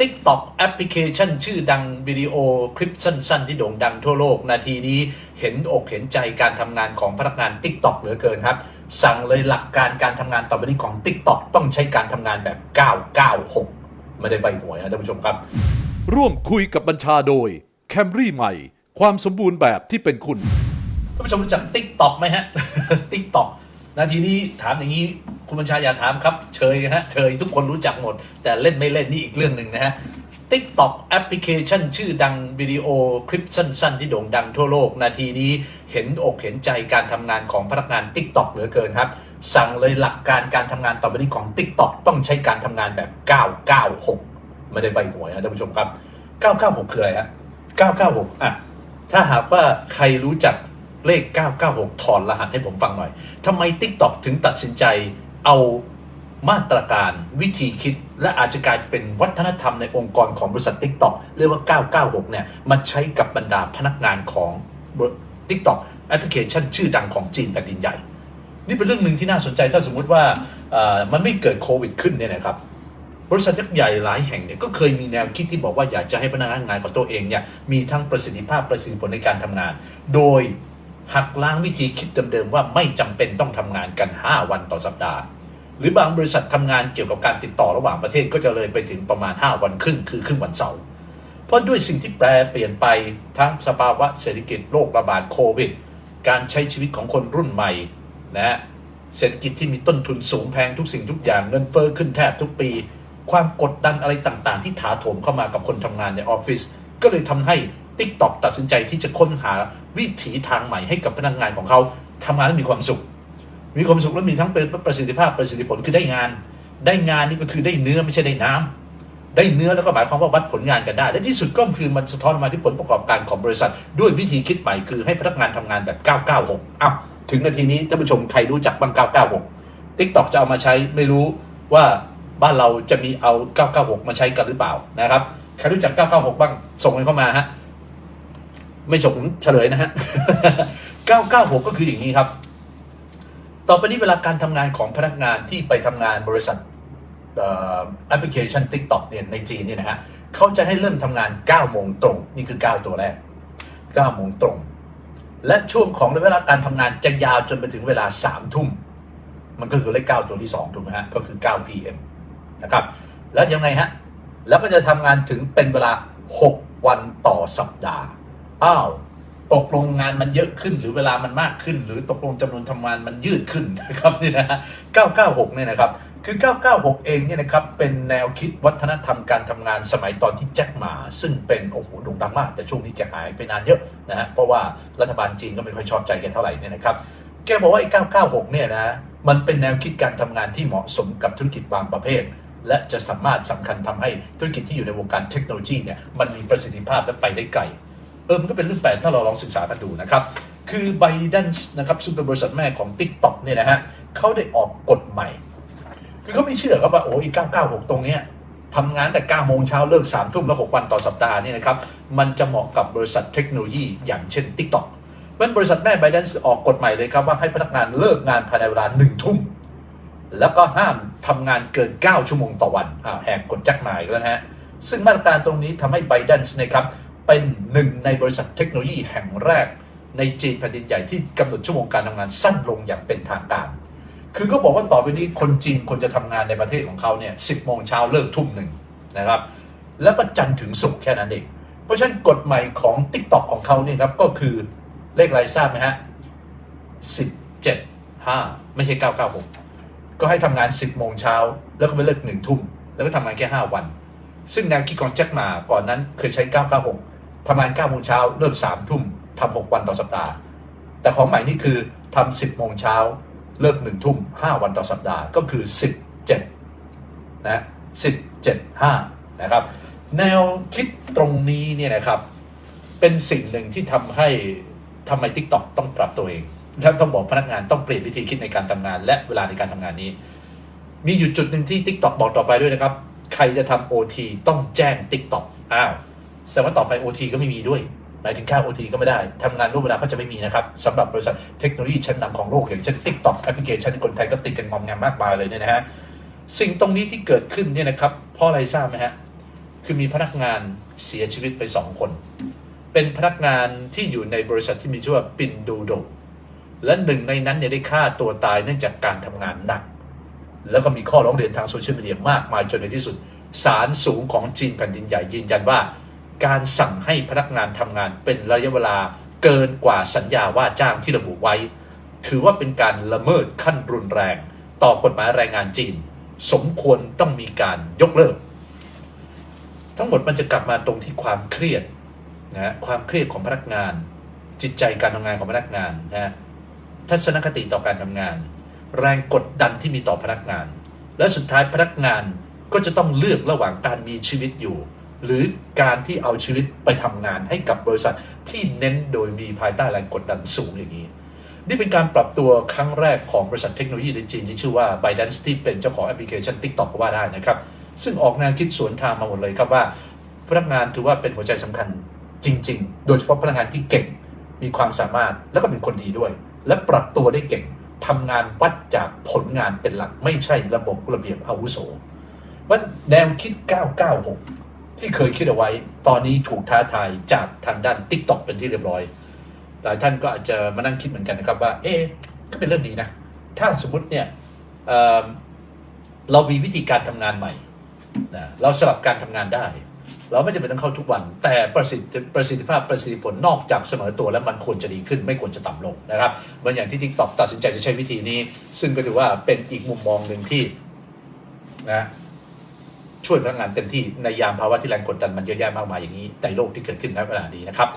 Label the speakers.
Speaker 1: TikTok แอปพลิเคชันชื่อดังวิดีโอคลิปสั้น ๆ ที่โด่งดังทั่วโลก นาทีนี้เห็นอกเห็นใจการทำงานของพนักงาน TikTok เหลือเกินครับ สั่งเลยหลักการการทำงานต่อไปนี้ของ TikTok ต้องใช้การทำงานแบบ 996 ไม่ได้ใบหวยนะท่านผู้ชมครับ
Speaker 2: ร่วมคุยกับบัญชาโดย Camry ใหม่ ความสมบูรณ์แบบที่เป็นคุณ
Speaker 1: ท่านผู้ชมรู้จัก TikTok ไหมฮะ TikTok นาทีนี้ถามอย่างนี้ คุณบัญชาอย่าถามครับเชยฮะเชยทุกคนรู้จักหมด แต่เล่นไม่เล่นนี่อีกเรื่องหนึ่งนะฮะ TikTok แอปพลิเคชันชื่อดังวิดีโอคลิปสั้น ๆ ที่โด่งดังทั่วโลก นาทีนี้เห็นอกเห็นใจการทำงานของพนักงาน TikTok เหลือเกินครับ สั่งเลยหลักการการทำงานต่อไปนี้ของ TikTok ต้องใช้การทำงานแบบ 996 ไม่ได้ใบหวยนะท่านผู้ชมครับ 996 คืออะไรฮะ 996 อะ ถ้าหากว่าใครรู้จักเลข 996 ถอนรหัสให้ผมฟังหน่อยทำไม TikTok ถึงตัดสินใจ เอามาตรการวิธีคิดและอาจจะกลายเป็นวัฒนธรรมในองค์กรของบริษัท TikTok เรียกว่า 996 เนี่ยมาใช้กับบรรดาพนักงานของ TikTok แอปพลิเคชันชื่อดังของจีนแผ่นดินใหญ่ นี่เป็นเรื่องหนึ่งที่น่าสนใจถ้าสมมุติว่ามันไม่เกิดโควิดขึ้นเนี่ยนะครับบริษัทยักษ์ใหญ่หลายแห่งเนี่ยก็เคยมีแนวคิดที่บอกว่าอยากจะให้พนักงานของตัวเองเนี่ยมีทั้งประสิทธิภาพประสิทธิผลในการทำงาน โดย หักล้างวิธีคิดเดิมๆว่าไม่จำเป็นต้องทำงานกัน 5 วันต่อสัปดาห์ หรือบางบริษัททำงานเกี่ยวกับการติดต่อระหว่างประเทศก็จะเลยไปถึงประมาณ 5 วันครึ่งคือครึ่งวันเสาร์เพราะด้วยสิ่งที่แปรเปลี่ยนไปทั้งสภาวะเศรษฐกิจโรคระบาดโควิด การใช้ชีวิตของคนรุ่นใหม่นะฮะเศรษฐกิจที่มีต้นทุนสูงแพงทุกสิ่งทุกอย่างเงินเฟ้อขึ้นแทบทุกปี ความกดดันอะไรต่างๆ ที่ถาโถมเข้ามากับคนทำงานในออฟฟิศก็เลยทำให้ TikTok ตัดสินใจที่จะค้นหาวิถีทางใหม่ให้กับพนักงานของเขาทำงานและมีความสุข มีความสุขและมีทั้งเป็นประสิทธิภาพประสิทธิผลคือได้งาน ได้งานนี่ก็คือได้เนื้อไม่ใช่ได้น้ำได้เนื้อแล้วก็หมายความว่าวัดผลงานกันได้ และที่สุดก็คือมันสะท้อนมาที่ผลประกอบการของบริษัท ด้วยวิธีคิดใหม่คือให้พนักงานทำงานแบบ 996อ้าวถึงนาทีนี้ท่านผู้ชมใครรู้จักบ้าง996 TikTok จะเอามาใช้ไม่รู้ว่าบ้านเราจะมีเอา 996 มาใช้กันหรือเปล่านะครับ ใครรู้จัก 996 บ้าง ส่งกันเข้ามาฮะ ไม่ส่งเฉลยนะฮะ 996 ก็คืออย่างนี้ครับ ต่อไปนี้เวลาการทำงานของพนักงานที่ไปทำงานบริษัทแอปพลิเคชัน TikTok เนี่ยในจีนเนี่ยนะฮะเขาจะให้เริ่มทำงาน 9 โมงตรง นี่คือ 9 ตัวแรก 9 โมงตรง และช่วงของเวลาการทำงานจะยาวจนไปถึงเวลา 3 ทุ่ม มันก็คือเลข 9 ตัวที่ 2 ถูกไหมฮะ ก็คือ 9 PM นะครับ แล้วยังไงฮะ แล้วก็จะทำงานถึงเป็นเวลา 6 วันต่อสัปดาห์ อ้าวตกลงงานมันเยอะขึ้น หรือเวลามันมากขึ้น หรือตกลงจำนวนทำงานมันยืดขึ้นนะครับนี่นะ996เนี่ยนะครับคือ 996 เองเนี่ยนะครับเป็นแนวคิดวัฒนธรรมการทำงานสมัยตอนที่แจ็คหมาซึ่งเป็นโอ้โหโด่งดังมาก แต่ช่วงนี้แกหายไปนานเยอะนะฮะเพราะว่ารัฐบาลจีนก็ไม่ค่อยชอบใจแกเท่าไหร่เนี่ยนะครับแกบอกว่าไอ้996 เนี่ยนะมันเป็นแนวคิดการทำงานที่เหมาะสมกับธุรกิจบางประเภทและจะสามารถสำคัญทำให้ธุรกิจที่อยู่ในวงการเทคโนโลยีเนี่ยมันมีประสิทธิภาพและไปได้ไกล เออมันก็เป็นเรื่องแปลกถ้าเราลองศึกษากันดูนะครับ คือ b บ d a n c e นะครับซึ่งเป็นบริษัทแม่ของ TikTok เนี่ยนะฮะเขาได้ออกกฎใหม่ คือเขาไม่เชื่อครับว่าโอ้ย996 ตรงเนี้ยทำงานแต่9โมงเช้าเลิก3ทุ่มแล้ว6วันต่อสัปดาห์เนี่ยนะครับมันจะเหมาะกับบริษัทเทคโนโลยีอย่างเช่น TikTok เพราะฉะนั้นบริษัทแม่ b บ d a n c e ออกกฎใหม่เลยครับว่าให้พนักงานเลิกงานภายในเวลา1ทุ่มแล้วก็ห้ามทำงานเกิน 9 ชั่วโมงต่อวันอ่าแหกกฎจ็คหมายแล้วนะฮะ ซึ่งมาตรการตรงนี้ทำให้ b บ d a n c e นะครับ เป็นหนึ่งในบริษัทเทคโนโลยีแห่งแรกในจีนแผ่นดินใหญ่ที่กำหนดชั่วโมงการทำงานสั้นลงอย่างเป็นทางการ คือก็บอกว่าต่อไปนี้คนจีนควรจะทำงานในประเทศของเขาเนี่ยสิบโมงเช้าเลิกทุ่มหนึ่งนะครับ แล้วก็จันทร์ถึงศุกร์แค่นั้นเอง เพราะฉะนั้นกฎใหม่ของ t ิ k t o k ของเขาเนี่ยครับก็คือเลขอะไรทราบไหมฮะสิบเจ็ดห้าไม่ใช่เก้าเก้าหกก็ให้ทำงานสิบโมงเช้าแล้วก็ไปเลิกหนึ่งทุ่มแล้วก็ทำงานแค่ห้าวัน ซึ่งแนวคิดของแจ็คมาก่อนนั้นเคยใช้996 ทำงาน9โมงเช้าเริ่ม3ทุ่มทำ6วันต่อสัปดาห์ แต่ของใหม่นี่คือทำ10โมงเช้าเลิก1ทุ่ม5วันต่อสัปดาห์ก็คือ 17นะ17 5นะครับแนวคิดตรงนี้เนี่ยนะครับเป็นสิ่งหนึ่งที่ทำให้ทำไม TikTok ต้องปรับตัวเองและต้องบอกพนักงานต้องเปลี่ยนวิธีคิดในการทำงาน และเวลาในการทำงานนี้ มีอยู่จุดหนึ่งที่ TikTok บอกต่อไปด้วยนะครับ ใครจะทำ OT ต้องแจ้ง TikTok อ้าว แสดงว่าต่อไป OT ก็ไม่มีด้วย หมายถึงค่า OT ก็ไม่ได้ทำงานร่วมเวลาก็จะไม่มีนะครับสำหรับบริษัทเทคโนโลยีชั้นนำของโลกอย่างเช่น TikTok แอปพลิเคชันคนไทยก็ติดกันงอมแงมมากมายเลยเนี่ยนะฮะสิ่งตรงนี้ที่เกิดขึ้นเนี่ยนะครับเพราะอะไรทราบไหมฮะคือมีพนักงานเสียชีวิตไปสองคน เป็นพนักงานที่อยู่ในบริษัทที่มีชื่อว่าปินดูโดและหนึ่งในนั้นเนี่ยได้ฆ่าตัวตายเนื่องจากการทำงานหนัก แล้วก็มีข้อร้องเรียนทางโซเชียลมีเดียมากมายจนในที่สุดศาลสูงของจีนแผ่นดินใหญ่ยืนยันว่า การสั่งให้พนักงานทำงานเป็นระยะเวลาเกินกว่าสัญญาว่าจ้างที่ระบุไว้ ถือว่าเป็นการละเมิดขั้นรุนแรง ต่อกฎหมายแรงงานจีน สมควรต้องมีการยกเลิก ทั้งหมดมันจะกลับมาตรงที่ความเครียดนะฮะความเครียดของพนักงาน จิตใจการทำงานของพนักงานนะฮะทัศนคติต่อการทำงาน แรงกดดันที่มีต่อพนักงาน และสุดท้ายพนักงานก็จะต้องเลือกระหว่างการมีชีวิตอยู่ หรือการที่เอาชีวิตไปทำงานให้กับบริษัทที่เน้นโดยมีภายใต้แรงกดดันสูงอย่างนี้ นี่เป็นการปรับตัวครั้งแรกของบริษัทเทคโนโลยีในจีนที่ชื่อว่า ByteDance ที่เป็นเจ้าของแอปพลิเคชัน TikTok ก็ว่าได้นะครับ ซึ่งออกแนวคิดสวนทางมาหมดเลยครับว่าพนักงานถือว่าเป็นหัวใจสำคัญจริง ๆ โดยเฉพาะพนักงานที่เก่งมีความสามารถแล้วก็เป็นคนดีด้วย และปรับตัวได้เก่งทำงานวัดจากผลงานเป็นหลักไม่ใช่ระบบระเบียบอาวุโสว่าแนวคิด 996 ที่เคยคิดเอาไว้ ตอนนี้ถูกท้าทายจากทางด้าน TikTok เป็นที่เรียบร้อย หลายท่านก็อาจจะมานั่งคิดเหมือนกันนะครับว่า เอ๊ก็เป็นเรื่องดีนะ ถ้าสมมติเนี่ยเเรามีวิธีการทำงานใหม่นะเราสลับการทำงานได้ เราไม่จำเป็นต้องเข้าทุกวัน แต่ประสิทธิประสิทธิภาพประสิทธิผลนอกจากเสมอตัวแล้วมันควรจะดีขึ้น ไม่ควรจะต่ำลงนะครับเหมือนอย่างที่ TikTok ตัดสินใจจะใช้วิธีนี้ ซึ่งก็ถือว่าเป็นอีกมุมมองหนึ่งที่นะ ช่วยพนักงานเต็มที่ในยามภาวะที่แรงกดดันมันเยอะแยะมากมายอย่างนี้ในโลกที่เกิดขึ้นในเวลานี้นะครับ